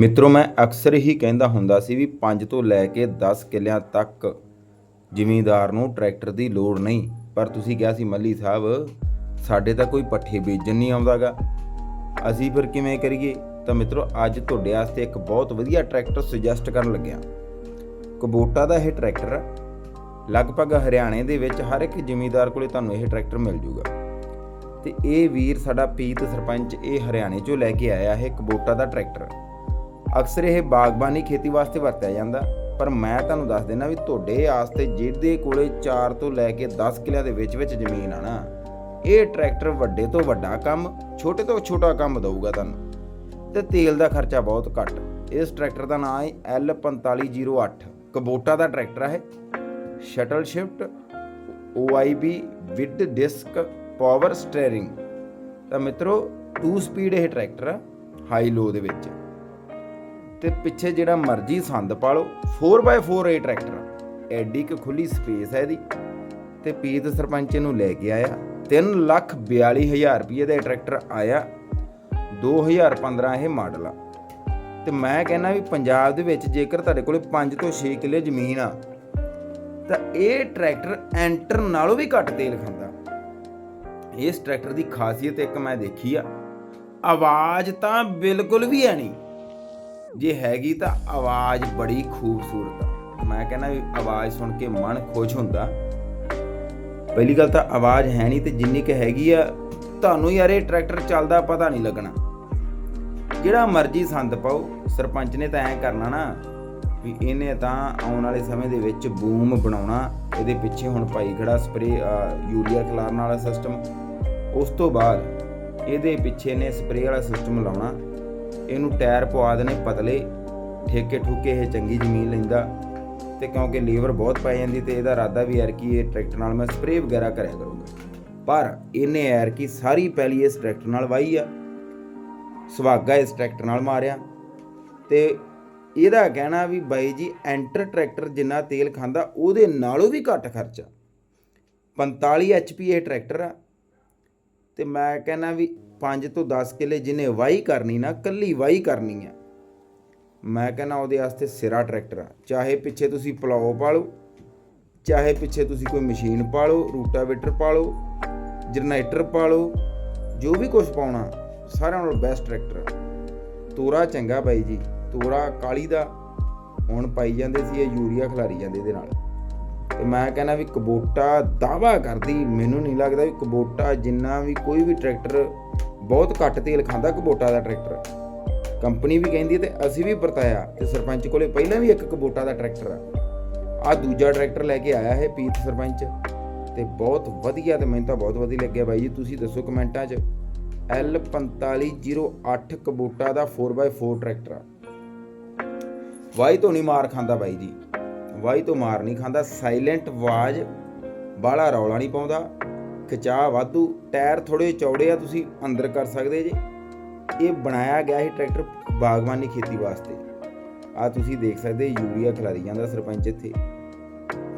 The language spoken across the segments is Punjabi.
ਮਿੱਤਰੋ, ਮੈਂ ਅਕਸਰ ਹੀ ਕਹਿੰਦਾ ਹੁੰਦਾ ਸੀ ਵੀ 5 ਤੋਂ ਲੈ ਕੇ 10 ਕਿੱਲਿਆਂ ਤੱਕ ਜ਼ਿਮੀਂਦਾਰ ਨੂੰ ਟਰੈਕਟਰ ਦੀ ਲੋੜ ਨਹੀਂ। ਪਰ ਤੁਸੀਂ ਕਿਹਾ ਸੀ ਮੱਲੀ ਸਾਹਿਬ, ਸਾਡੇ ਤਾਂ ਕੋਈ ਪੱਠੇ ਬੀਜਣ ਨਹੀਂ ਆਉਂਦਾਗਾ। ਅਸੀਂ ਫਿਰ ਕਿਵੇਂ ਕਰੀਏ? ਤਾਂ ਮਿੱਤਰੋ, ਅੱਜ ਤੁਹਾਡੇ ਵਾਸਤੇ ਇੱਕ ਬਹੁਤ ਵਧੀਆ ਟਰੈਕਟਰ ਸੁਜੈਸਟ ਕਰਨ ਲੱਗਿਆ। ਕਬੋਟਾ ਦਾ ਇਹ ਟਰੈਕਟਰ ਆ। ਲਗਭਗ ਹਰਿਆਣੇ ਦੇ ਵਿੱਚ ਹਰ ਇੱਕ ਜ਼ਿਮੀਂਦਾਰ ਕੋਲੇ ਤੁਹਾਨੂੰ ਇਹ ਟਰੈਕਟਰ ਮਿਲ ਜੂਗਾ। ਤੇ ਇਹ ਵੀਰ, ਸਾਡਾ ਪੀਤ ਸਰਪੰਚ, ਇਹ ਹਰਿਆਣੇ ਚੋਂ ਲੈ ਕੇ ਆਇਆ ਇਹ ਕਬੋਟਾ ਦਾ ਟਰੈਕਟਰ। ਅਕਸਰ ਇਹ ਬਾਗਬਾਨੀ ਖੇਤੀ ਵਾਸਤੇ ਵਰਤਿਆ ਜਾਂਦਾ, ਪਰ ਮੈਂ ਤੁਹਾਨੂੰ ਦੱਸ ਦੇਣਾ ਵੀ ਤੁਹਾਡੇ ਆਸਤੇ ਜਿਹਦੇ ਕੋਲੇ 4 ਤੋਂ ਲੈ ਕੇ 10 ਕਿੱਲਿਆਂ ਦੇ ਵਿੱਚ ਵਿੱਚ ਜ਼ਮੀਨ ਆ ਨਾ, ਇਹ ਟਰੈਕਟਰ ਵੱਡੇ ਤੋਂ ਵੱਡਾ ਕੰਮ, ਛੋਟੇ ਤੋਂ ਛੋਟਾ ਕੰਮ ਦਊਗਾ ਤੁਹਾਨੂੰ। ਤੇ ਤੇਲ ਦਾ ਖਰਚਾ ਬਹੁਤ ਘੱਟ। ਇਸ ਟਰੈਕਟਰ ਦਾ ਨਾਮ ਹੈ L4508 ਕਬੋਟਾ ਦਾ ਟਰੈਕਟਰ ਹੈ shuttle shift OIB with disc, power steering. ਤਾਂ ਮਿੱਤਰੋ 2 ਸਪੀਡ ਇਹ ਟਰੈਕਟਰ ਆ, ਹਾਈ ਲੋ ਦੇ ਵਿੱਚ। ਤੇ ਪਿੱਛੇ ਜਿਹੜਾ ਮਰਜ਼ੀ ਸੰਦ ਪਾ ਲਓ 4x4 ਇਹ ਟਰੈਕਟਰ ਐਡੀ ਕੁ ਖੁੱਲੀ ਸਪੇਸ ਹੈ ਇਹਦੀ। ਤੇ ਪੀਤ ਸਰਪੰਚ ਨੂੰ ਲੈ ਕੇ ਆਇਆ। 3 ਲੱਖ 42000 ਰੁਪਏ ਦਾ ਇਹ ਟਰੈਕਟਰ ਆਇਆ। 2015 ਇਹ ਮਾਡਲ ਆ। ਤੇ ਮੈਂ ਕਹਿੰਦਾ ਵੀ ਪੰਜਾਬ ਦੇ ਵਿੱਚ ਜੇਕਰ ਤੁਹਾਡੇ ਕੋਲੇ 5 ਤੋਂ 6 ਕਿੱਲੇ ਜ਼ਮੀਨ ਆ, ਤਾਂ ਇਹ ਟਰੈਕਟਰ ਐਂਟਰ ਨਾਲੋਂ ਵੀ ਘੱਟ ਤੇਲ ਖਾਂਦਾ। ਇਸ ਟਰੈਕਟਰ ਦੀ ਖਾਸੀਅਤ ਇੱਕ ਮੈਂ ਦੇਖੀ ਆ। ਆਵਾਜ਼ ਤਾਂ ਬਿਲਕੁਲ ਵੀ ਹੈ ਨਹੀਂ। ਜੇ ਹੈਗੀ ਤਾਂ ਆਵਾਜ਼ ਬੜੀ ਖੂਬਸੂਰਤ ਆ। ਮੈਂ ਕਹਿੰਦਾ ਵੀ ਆਵਾਜ਼ ਸੁਣ ਕੇ ਮਨ ਖੁਸ਼ ਹੁੰਦਾ। ਪਹਿਲੀ ਗੱਲ ਤਾਂ ਆਵਾਜ਼ ਹੈ ਨਹੀਂ ਤੇ ਜਿੰਨੀ ਕਿ ਹੈਗੀ ਆ, ਤੁਹਾਨੂੰ ਯਾਰ ਇਹ ਟਰੈਕਟਰ ਚੱਲਦਾ ਪਤਾ ਨਹੀਂ ਲੱਗਣਾ। ਜਿਹੜਾ ਮਰਜ਼ੀ ਸੰਦ ਪਾਓ, ਸਰਪੰਚ ਨੇ ਤਾਂ ਐਂ ਕਰਨਾ ਨਾ ਵੀ ਇਹਨੇ ਤਾਂ ਆਉਣ ਵਾਲੇ ਸਮੇਂ ਦੇ ਵਿੱਚ ਬੂਮ ਬਣਾਉਣਾ, ਇਹਦੇ ਪਿੱਛੇ ਹੁਣ ਪਾਈ ਖੜਾ ਸਪਰੇ ਯੂਰੀਆ ਖਿਲਾਰਨ ਵਾਲਾ ਸਿਸਟਮ ਉਸ ਤੋਂ ਬਾਅਦ ਇਹਦੇ ਪਿੱਛੇ ਨੇ ਸਪਰੇ ਵਾਲਾ ਸਿਸਟਮ ਲਾਉਣਾ। ਇਹਨੂੰ ਟਾਇਰ ਪਵਾ ਦੇਣੇ, ਪਤਲੇ ਠੇਕੇ ਠੁਕੇ ਇਹ ਚੰਗੀ ਜ਼ਮੀਨ ਲੈਂਦਾ ਤੇ ਕਿਉਂਕਿ ਲੀਵਰ ਬਹੁਤ ਪੈ ਜਾਂਦੀ ਤੇ ਇਹਦਾ ਇਰਾਦਾ ਵੀ ਯਾਰ ਕਿ ਇਹ ਟਰੈਕਟਰ ਨਾਲ ਮੈਂ ਸਪਰੇ ਵਗੈਰਾ ਕਰਿਆ ਕਰੂੰਗਾ। ਪਰ ਇਹਨੇ ਯਾਰ ਕਿ ਸਾਰੀ ਪਹਿਲੀ ਇਸ ਟਰੈਕਟਰ ਨਾਲ ਵਾਹੀ ਆ, ਸੁਹਾਗਾ ਇਸ ਟਰੈਕਟਰ ਨਾਲ ਮਾਰਿਆ ਤੇ ਇਹਦਾ ਕਹਿਣਾ ਵੀ ਬਾਈ ਜੀ ਐਂਟਰ ਟਰੈਕਟਰ ਜਿੰਨਾ ਤੇਲ ਖਾਂਦਾ ਉਹਦੇ ਨਾਲੋਂ ਵੀ ਘੱਟ ਖਰਚਾ। 45 HP ਇਹ ਟਰੈਕਟਰ ਆ ਤੇ ਮੈਂ ਕਹਿੰਦਾ ਵੀ 5 ਤੋਂ 10 ਕਿੱਲੇ ਜਿਹਨੇ ਵਾਹੀ ਕਰਨੀ ਨਾ, ਕੱਲੀ ਵਾਹੀ ਕਰਨੀ ਆ। ਮੈਂ ਕਹਿੰਦਾ ਉਹਦੇ ਵਾਸਤੇ ਸਿਰਾ ਟਰੈਕਟਰ ਆ। ਚਾਹੇ ਪਿੱਛੇ ਤੁਸੀਂ ਪਲਾਓ ਪਾ ਲਓ ਚਾਹੇ ਪਿੱਛੇ ਤੁਸੀਂ ਕੋਈ ਮਸ਼ੀਨ ਪਾ ਲਓ ਰੂਟਾਵੇਟਰ ਪਾ ਲਓ ਜਨਰੇਟਰ ਪਾ ਲਓ ਜੋ ਵੀ ਕੁਝ ਪਾਉਣਾ, ਸਾਰਿਆਂ ਨਾਲੋਂ ਬੈਸਟ ਟਰੈਕਟਰ ਤੋਰਾ ਚੰਗਾ ਬਾਈ ਜੀ, ਤੋਰਾ ਕਾਲੀ ਦਾ, ਹੁਣ ਪਾਈ ਜਾਂਦੇ ਸੀ ਇਹ ਯੂਰੀਆ ਖਿਲਾਰੀ ਜਾਂਦੇ ਇਹਦੇ ਨਾਲ। ਤੇ ਮੈਂ ਕਹਿੰਦਾ ਵੀ ਕਬੋਟਾ ਦਾਵਾ ਕਰਦੀ, ਮੈਨੂੰ ਨਹੀਂ ਲੱਗਦਾ ਵੀ ਕਬੋਟਾ ਜਿੰਨਾ ਵੀ ਕੋਈ ਵੀ ਟਰੈਕਟਰ ਬਹੁਤ ਘੱਟ ਤੇਲ ਖਾਂਦਾ ਕਬੋਟਾ ਦਾ ਟਰੈਕਟਰ। ਕੰਪਨੀ ਵੀ ਕਹਿੰਦੀ ਹੈ ਤੇ ਅਸੀਂ ਵੀ ਵਰਤਾਇਆ ਤੇ ਸਰਪੰਚ ਕੋਲੇ ਪਹਿਲਾਂ ਵੀ ਇੱਕ ਕਬੋਟਾ ਦਾ ਟਰੈਕਟਰ ਆ। ਆ ਦੂਜਾ ਟਰੈਕਟਰ ਲੈ ਕੇ ਆਇਆ ਹੈ ਪੀਤ ਸਰਪੰਚ ਤੇ ਬਹੁਤ ਵਧੀਆ ਤੇ ਮੈਨੂੰ ਤਾਂ ਬਹੁਤ ਵਧੀਆ ਲੱਗਿਆ ਬਾਈ ਜੀ, ਤੁਸੀਂ ਦੱਸੋ ਕਮੈਂਟਾਂ 'ਚ। L4508 ਕਬੋਟਾ ਦਾ 4x4 ਟਰੈਕਟਰ ਆ। ਵਾਈ ਤੋਂ ਨਹੀਂ ਮਾਰ ਖਾਂਦਾ ਬਾਈ ਜੀ। ਵਾਈ ਤੋਂ ਮਾਰ ਨਹੀਂ ਖਾਂਦਾ ਸਾਇਲੈਂਟ ਆਵਾਜ਼, ਬਾਹਲਾ ਰੌਲਾ ਨਹੀਂ ਪਾਉਂਦਾ। ਖਿਚਾ ਵਾਧੂ, ਟਾਇਰ ਥੋੜੇ ਚੌੜੇ ਆ, ਤੁਸੀਂ ਅੰਦਰ ਕਰ ਸਕਦੇ ਜੇ। ਇਹ ਬਣਾਇਆ ਗਿਆ ਹੈ ਟਰੈਕਟਰ ਬਾਗਬਾਨੀ ਖੇਤੀ ਵਾਸਤੇ। ਆ ਤੁਸੀਂ ਦੇਖ ਸਕਦੇ ਯੂਰੀਆ ਖਿਲਾਰੀ ਜਾਂਦਾ ਸਰਪੰਚ ਇੱਥੇ।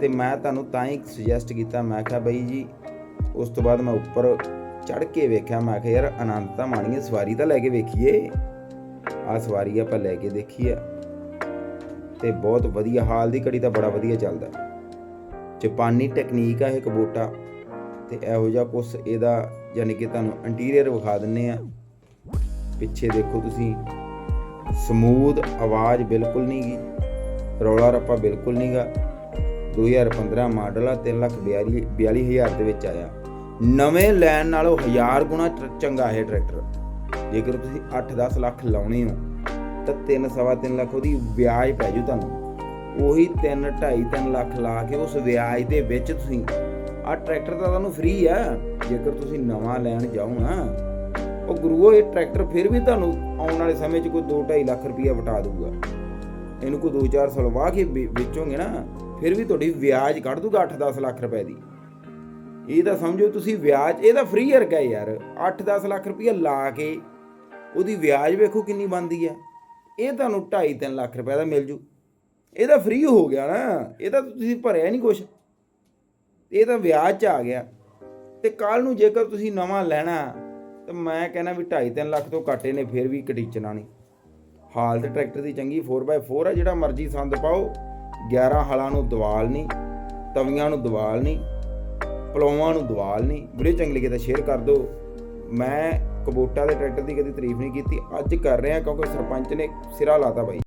ਤੇ ਮੈਂ ਤੁਹਾਨੂੰ ਤਾਂ ਹੀ ਸੁਜੈਸਟ ਕੀਤਾ, ਮੈਂ ਕਿਹਾ ਬਈ ਜੀ, ਉਸ ਤੋਂ ਬਾਅਦ ਮੈਂ ਉੱਪਰ ਚੜ ਕੇ ਵੇਖਿਆ, ਮੈਂ ਕਿਹਾ ਯਾਰ ਆਨੰਦ ਤਾਂ ਮਾਣੀਏ, ਸਵਾਰੀ ਤਾਂ ਲੈ ਕੇ ਵੇਖੀਏ। ਆ ਸਵਾਰੀ ਆਪਾਂ ਲੈ ਕੇ ਦੇਖੀਏ ਆ। ਤੇ ਬਹੁਤ ਵਧੀਆ, ਹਾਲ ਦੀ ਘੜੀ ਤਾਂ ਬੜਾ ਵਧੀਆ ਚੱਲਦਾ। ਜਪਾਨੀ ਟੈਕਨੀਕ ਆ ਇਹ ਕਬੋਟਾ ਤੇ ਇਹੋ ਜਿਹਾ ਕੁਛ ਇਹਦਾ ਯਾਨੀ ਕਿ ਤੁਹਾਨੂੰ ਇੰਟੀਰੀਅਰ ਵਿਖਾ ਦਿੰਨੇ ਆ। ਪਿੱਛੇ ਦੇਖੋ ਤੁਸੀਂ ਸਮੂਦ ਆਵਾਜ਼ ਬਿਲਕੁਲ ਨਹੀਂ ਗੀ, ਰੌਲਾ ਰੱਪਾ ਬਿਲਕੁਲ ਨਹੀਂਗਾ 2015 ਮਾਡਲ ਆ 3 ਲੱਖ 42 ਹਜ਼ਾਰ ਦੇ ਵਿੱਚ ਆਇਆ। ਨਵੇਂ ਲੈਣ ਨਾਲੋਂ ਹਜ਼ਾਰ ਗੁਣਾ ਟਰ- ਚੰਗਾ ਹੈ ਟਰੈਕਟਰ ਜੇਕਰ ਤੁਸੀਂ 8-10 ਲੱਖ ਲਾਉਣੇ ਹੋ, ਤਾਂ 3-3.5 ਲੱਖ ਉਹਦੀ ਵਿਆਜ ਪੈ ਜੂ ਤੁਹਾਨੂੰ। ਉਹੀ 3-2.5-3 ਲੱਖ ਲਾ ਕੇ ਉਸ ਵਿਆਜ ਦੇ ਵਿੱਚ ਤੁਸੀਂ ਆ ਟਰੈਕਟਰ ਤਾਂ ਤੁਹਾਨੂੰ ਫ੍ਰੀ ਆ। ਜੇਕਰ ਤੁਸੀਂ ਨਵਾਂ ਲੈਣ ਜਾਓ ਨਾ, ਉਹ ਗੁਰੂਓ ਇਹ ਟਰੈਕਟਰ ਫਿਰ ਵੀ ਤੁਹਾਨੂੰ ਆਉਣ ਵਾਲੇ ਸਮੇਂ 'ਚ ਕੋਈ 2-2.5 ਲੱਖ ਰੁਪਈਆ ਵਟਾ ਦੂਗਾ ਇਹਨੂੰ ਕੋਈ 2-4 ਸਾਲ ਵਾਹ ਕੇ ਵੇ- ਵੇਚੋਗੇ ਨਾ, ਫਿਰ ਵੀ ਤੁਹਾਡੀ ਵਿਆਜ ਕੱਢ ਦੂਗਾ 8-10 ਲੱਖ ਰੁਪਏ ਦੀ। ਇਹ ਤਾਂ ਸਮਝੋ ਤੁਸੀਂ ਵਿਆਜ, ਇਹ ਤਾਂ ਫ੍ਰੀ ਵਰਗਾ ਯਾਰ। 8-10 ਲੱਖ ਰੁਪਈਆ ਲਾ ਕੇ ਉਹਦੀ ਵਿਆਜ ਵੇਖੋ ਕਿੰਨੀ ਬਣਦੀ ਆ। ਇਹ ਤੁਹਾਨੂੰ 2.5-3 ਲੱਖ ਰੁਪਏ ਦਾ ਮਿਲ ਜੂ। ਇਹ ਤਾਂ ਫ੍ਰੀ ਹੋ ਗਿਆ ਨਾ। ਇਹ ਤਾਂ ਤੁਸੀਂ ਭਰਿਆ ਨਹੀਂ ਕੁਛ। ਇਹ ਤਾਂ ਵਿਆਜ 'ਚ ਆ ਗਿਆ। ਤੇ ਕੱਲ ਨੂੰ ਜੇਕਰ ਤੁਸੀਂ ਨਵਾਂ ਲੈਣਾ, ਤਾਂ ਮੈਂ ਕਹਿੰਦਾ ਵੀ 2.5-3 ਲੱਖ ਤੋਂ ਘੱਟ ਇਹਨੇ ਫਿਰ ਵੀ ਕਟੀਚਣਾ ਨਹੀਂ। ਹਾਲਤ ਟਰੈਕਟਰ ਦੀ ਚੰਗੀ 4x4 ਆ, ਜਿਹੜਾ ਮਰਜ਼ੀ ਸੰਦ ਪਾਓ। 11 ਹਲਾਂ ਨੂੰ ਦਵਾਲ ਨਹੀਂ, ਤਵੀਆਂ ਨੂੰ ਦਵਾਲ ਨਹੀਂ, ਪਲੌਵਾਂ ਨੂੰ ਦਵਾਲ ਨਹੀਂ। ਵੀਡੀਓ ਚੰਗੀ ਲੱਗੇ ਤਾਂ ਸ਼ੇਅਰ ਕਰ ਦਿਓ। ਮੈਂ ਕਬੋਟਾ ਦੇ ਟਰੈਕਟਰ ਦੀ ਕਦੀ ਤਾਰੀਫ ਨਹੀਂ ਕੀਤੀ। ਅੱਜ ਕਰ ਰਿਹਾ ਕਿਉਂਕਿ ਸਰਪੰਚ ਨੇ ਸਿਰਾ ਲਾਤਾ ਬਾਈ।